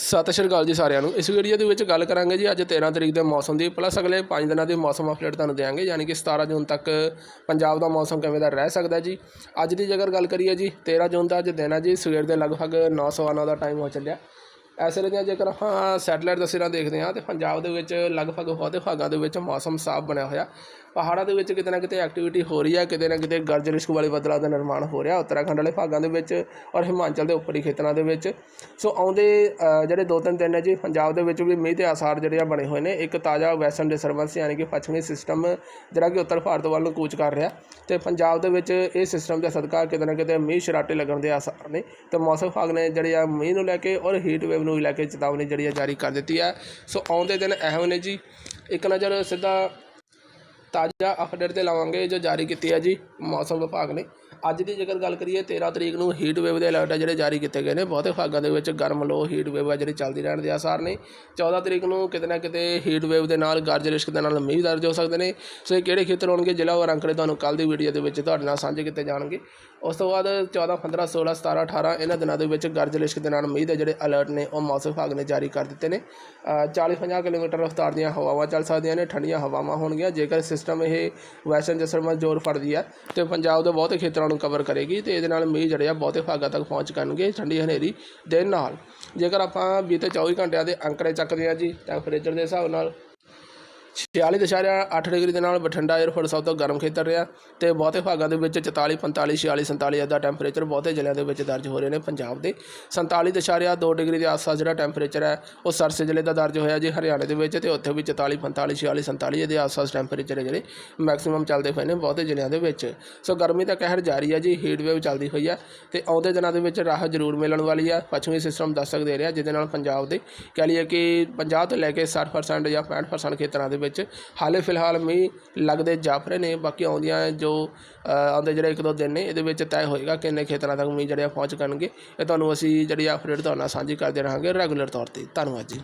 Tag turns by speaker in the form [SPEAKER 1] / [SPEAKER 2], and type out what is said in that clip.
[SPEAKER 1] ਸਤਿ ਸ਼੍ਰੀ ਅਕਾਲ ਜੀ ਸਾਰਿਆਂ ਨੂੰ। ਇਸ ਵੀਡੀਓ ਦੇ ਵਿੱਚ ਗੱਲ ਕਰਾਂਗੇ ਜੀ ਅੱਜ 13 ਤਰੀਕ ਦੇ ਮੌਸਮ ਦੀ। ਪਲੱਸ ਅਗਲੇ 5 ਦਿਨਾਂ ਦੀ ਮੌਸਮ ਅਪਡੇਟ ਤੁਹਾਨੂੰ ਦੇਵਾਂਗੇ ਯਾਨੀ ਕਿ 17 ਜੂਨ ਤੱਕ ਪੰਜਾਬ ਦਾ ਮੌਸਮ ਕਿਵੇਂ ਦਾ ਰਹਿ ਸਕਦਾ ਜੀ। ਅੱਜ ਦੀ ਜੇਕਰ ਗੱਲ ਕਰੀਏ ਜੀ 13 ਜੂਨ ਦਾ ਅੱਜ ਦਿਨ ਹੈ ਜੀ। ਸਵੇਰ ਦੇ ਲਗਭਗ 9:09 ਦਾ ਟਾਈਮ ਹੋ ਚੱਲਿਆ। ਇਸ ਲਈ ਦੀਆਂ ਜੇਕਰ ਆਪਾਂ ਸੈਟਲਾਈਟ ਤਸਵੀਰਾਂ ਦੇਖਦੇ ਹਾਂ, ਤੇ ਪੰਜਾਬ ਦੇ ਵਿੱਚ ਲਗਭਗ ਬਹੁਤੇ ਭਾਗਾਂ ਦੇ ਵਿੱਚ ਮੌਸਮ ਸਾਫ਼ ਬਣਿਆ ਹੋਇਆ। ਪਹਾੜਾਂ ਦੇ ਵਿੱਚ ਕਿਤੇ ਨਾ ਕਿਤੇ ਐਕਟੀਵਿਟੀ ਹੋ ਰਹੀ ਹੈ ਕਿਤੇ ਨਾ ਕਿਤੇ ਗਰਜ ਰਿਸ਼ਕ ਵਾਲੇ ਬੱਦਲਾਂ ਦਾ ਨਿਰਮਾਣ ਹੋ ਰਿਹਾ ਉੱਤਰਾਖੰਡ ਵਾਲੇ ਭਾਗਾਂ ਦੇ ਵਿੱਚ ਔਰ ਹਿਮਾਚਲ ਦੇ ਉੱਪਰੀ ਖੇਤਰਾਂ ਦੇ ਵਿੱਚ। ਸੋ ਆਉਂਦੇ ਜਿਹੜੇ ਦੋ ਤਿੰਨ ਦਿਨ ਹੈ ਜੀ, ਪੰਜਾਬ ਦੇ ਵਿੱਚ ਵੀ ਮੀਂਹ ਦੇ ਆਸਾਰ ਜਿਹੜੇ ਆ ਬਣੇ ਹੋਏ ਨੇ। ਇੱਕ ਤਾਜ਼ਾ ਵੈਸਟਰਨ ਡਿਸਟਰਬੈਂਸ ਯਾਨੀ ਕਿ ਪੱਛਮੀ ਸਿਸਟਮ ਜਿਹੜਾ ਕਿ ਉੱਤਰ ਭਾਰਤ ਵੱਲ ਨੂੰ ਕੂਚ ਕਰ ਰਿਹਾ। ਤੇ ਪੰਜਾਬ ਦੇ ਵਿੱਚ ਇਹ ਸਿਸਟਮ ਦੇ ਸਦਕਾ ਕਿਤੇ ਨਾ ਕਿਤੇ ਮੀਂਹ ਸ਼ਰਾਟੇ ਲੱਗਣ ਦੇ ਆਸਾਰ ਨੇ। ਤੇ ਮੌਸਮ ਵਿਭਾਗ ਨੇ ਜਿਹੜੇ ਆ ਮੀਂਹ ਨੂੰ ਲੈ ਕੇ ਔਰ ਹੀਟ ਵੇਵ ਨੂੰ ਲੈ ਕੇ ਚੇਤਾਵਨੀ ਜਿਹੜੀ ਆ ਜਾਰੀ ਕਰ ਦਿੱਤੀ ਹੈ ਸੋ ਆਉਂਦੇ ਦਿਨ ਇਹੋ ਨੇ ਜੀ। ਇੱਕ ਨਜ਼ਰ ਸਿੱਧਾ ਤਾਜ਼ਾ ਅਪਡੇਟ ਤੇ ਲਾਵਾਂਗੇ ਜੋ ਜਾਰੀ ਕੀਤੀ ਹੈ ਜੀ ਮੌਸਮ ਵਿਭਾਗ ਨੇ। ਅੱਜ ਦੀ ਜੇਕਰ ਗੱਲ ਕਰੀਏ 13 ਤਰੀਕ ਨੂੰ ਹੀਟ ਵੇਵ ਦੇ ਅਲਰਟ ਆ ਜਿਹੜੇ ਜਾਰੀ ਕੀਤੇ ਗਏ ਨੇ। ਬਹੁਤੇ ਭਾਗਾਂ ਦੇ ਵਿੱਚ ਗਰਮ ਲੋ ਹੀਟ ਵੇਵ ਆ ਜਿਹੜੀ ਚੱਲਦੀ ਰਹਿਣ ਦੇ ਆਸਾਰ ਨੇ। 14 ਤਰੀਕ ਨੂੰ ਕਿਤੇ ਨਾ ਕਿਤੇ ਹੀਟ ਵੇਵ ਦੇ ਨਾਲ ਗਰਜ ਰਿਸ਼ਕ ਦੇ ਨਾਲ ਮੀਂਹ ਦਰਜ ਹੋ ਸਕਦੇ ਨੇ। ਸੋ ਇਹ ਕਿਹੜੇ ਖੇਤਰ ਹੋਣਗੇ, ਜ਼ਿਲ੍ਹਾ ਔਰ ਅੰਕੜੇ ਤੁਹਾਨੂੰ ਕੱਲ ਦੀ ਵੀਡੀਓ ਦੇ ਵਿੱਚ ਤੁਹਾਡੇ ਨਾਲ ਸਾਂਝੇ ਕੀਤੇ ਜਾਣਗੇ। ਉਸ ਤੋਂ ਬਾਅਦ 14 15 16 17 18 ਇਹਨਾਂ ਦਿਨਾਂ ਦੇ ਵਿੱਚ ਗਰਜ ਲਿਸ਼ਕ ਦੇ ਨਾਲ ਮੀਂਹ ਦੇ ਜਿਹੜੇ ਅਲਰਟ ਨੇ ਉਹ ਮੌਸਮ ਵਿਭਾਗ ਨੇ ਜਾਰੀ ਕਰ ਦਿੱਤੇ ਨੇ। 40 50 ਕਿਲੋਮੀਟਰ ਰਫ਼ਤਾਰ ਦੀਆਂ ਹਵਾਵਾਂ ਚੱਲ ਸਕਦੀਆਂ ਨੇ, ਠੰਡੀਆਂ ਹਵਾਵਾਂ ਹੋਣਗੀਆਂ। ਜੇਕਰ ਸਿਸਟਮ ਇਹ ਵੈਸਟਰਨ ਜਸਰਮਾ ਜ਼ੋਰ ਫੜਦੀ ਹੈ, ਤੇ ਪੰਜਾਬ ਦੇ ਬਹੁਤੇ ਖੇਤਰਾਂ ਨੂੰ ਕਵਰ ਕਰੇਗੀ ਤੇ ਇਹਦੇ ਨਾਲ ਮੀਂਹ ਜਿਹੜੇ ਆ ਬਹੁਤੇ ਭਾਗਾਂ ਤੱਕ ਪਹੁੰਚ ਕਰਨਗੇ ਠੰਡੀ ਹਨੇਰੀ ਦੇ ਨਾਲ। ਜੇਕਰ ਆਪਾਂ ਬੀਤੇ 24 ਘੰਟਿਆਂ ਦੇ ਅੰਕੜੇ ਚੱਕਦੇ ਹਾਂ ਜੀ ਟੈਂਪਰੇਚਰ ਦੇ ਹਿਸਾਬ ਨਾਲ 46.8 ਡਿਗਰੀ ਦੇ ਨਾਲ ਬਠਿੰਡਾ 에ਅਰਪੋਰਟ ਸਭ ਤੋਂ ਗਰਮ ਖੇਤਰ ਰਿਹਾ ਤੇ ਬਹੁਤੇ ਭਾਗਾਂ ਦੇ ਵਿੱਚ 44 45 46 47 ਦਾ ਟੈਂਪਰੇਚਰ ਬਹੁਤੇ ਜ਼ਿਲ੍ਹਿਆਂ ਦੇ ਵਿੱਚ ਦਰਜ ਹੋ ਰਹੇ ਨੇ। ਪੰਜਾਬ ਦੇ 47.2 ਡਿਗਰੀ ਦੇ ਆਸ-ਪਾਸ ਜਿਹੜਾ ਟੈਂਪਰੇਚਰ ਹੈ, ਉਹ ਸਰਸੇ ਜ਼ਿਲ੍ਹੇ ਦਾ ਦਰਜ ਹੋਇਆ ਜੀ, ਹਰਿਆਣੇ ਦੇ ਵਿੱਚ ਤੇ ਉੱਥੇ ਵੀ 44 45 46 47 ਦੇ ਆਸ-ਪਾਸ ਟੈਂਪਰੇਚਰ ਹੈ ਜਿਹੜੇ ਮੈਕਸਿਮਮ ਚੱਲਦੇ ਪਏ ਨੇ ਬਹੁਤੇ ਜ਼ਿਲ੍ਹਿਆਂ ਦੇ ਵਿੱਚ। ਸੋ ਗਰਮੀ ਦਾ ਕਹਿਰ ਜਾਰੀ ਹੈ ਜੀ ਹੀਟ ਵੇਵ ਚੱਲਦੀ ਹੋਈ ਹੈ ਤੇ ਆਉਂਦੇ ਦਿਨਾਂ ਦੇ ਵਿੱਚ ਰਾਹਤ ਜ਼ਰੂਰ ਮਿਲਣ ਵਾਲੀ ਹੈ। ਪੱਛਮੀ ਸਿਸਟਮ ਦਸਤਕ ਦੇ ਰਿਹਾ, ਜਿਹਦੇ ਨਾਲ ਪੰਜਾਬ ਦੇ ਕਹਿ ਲਈਏ ਕਿ 50 ਤੋਂ ਲੈ ਕੇ 60% ਜਾਂ 65% ਖੇਤਰਾਂ ਦੇ ਵਿੱਚ ਹਾਲੇ ਫਿਲਹਾਲ ਮੀਂਹ ਲੱਗਦੇ ਜਾਪ ਰਹੇ ਨੇ, ਬਾਕੀ ਆਉਂਦੀਆਂ ਜੋ ਆਉਂਦੇ ਜਿਹੜੇ ਇੱਕ ਦੋ ਦਿਨ ਨੇ, ਇਹਦੇ ਵਿੱਚ ਤੈਅ ਹੋਏਗਾ ਕਿੰਨੇ ਖੇਤਰਾਂ ਤੱਕ ਮੀਂਹ ਜਿਹੜੇ ਆ ਪਹੁੰਚ ਕਰਨਗੇ। ਇਹ ਤੁਹਾਨੂੰ ਅਸੀਂ ਜਿਹੜੀ ਅਪਡੇਟ ਤੁਹਾਡੇ ਨਾਲ ਸਾਂਝੀ ਕਰਦੇ ਰਹਾਂਗੇ ਰੈਗੂਲਰ ਤੌਰ ਤੇ। ਧੰਨਵਾਦ ਜੀ।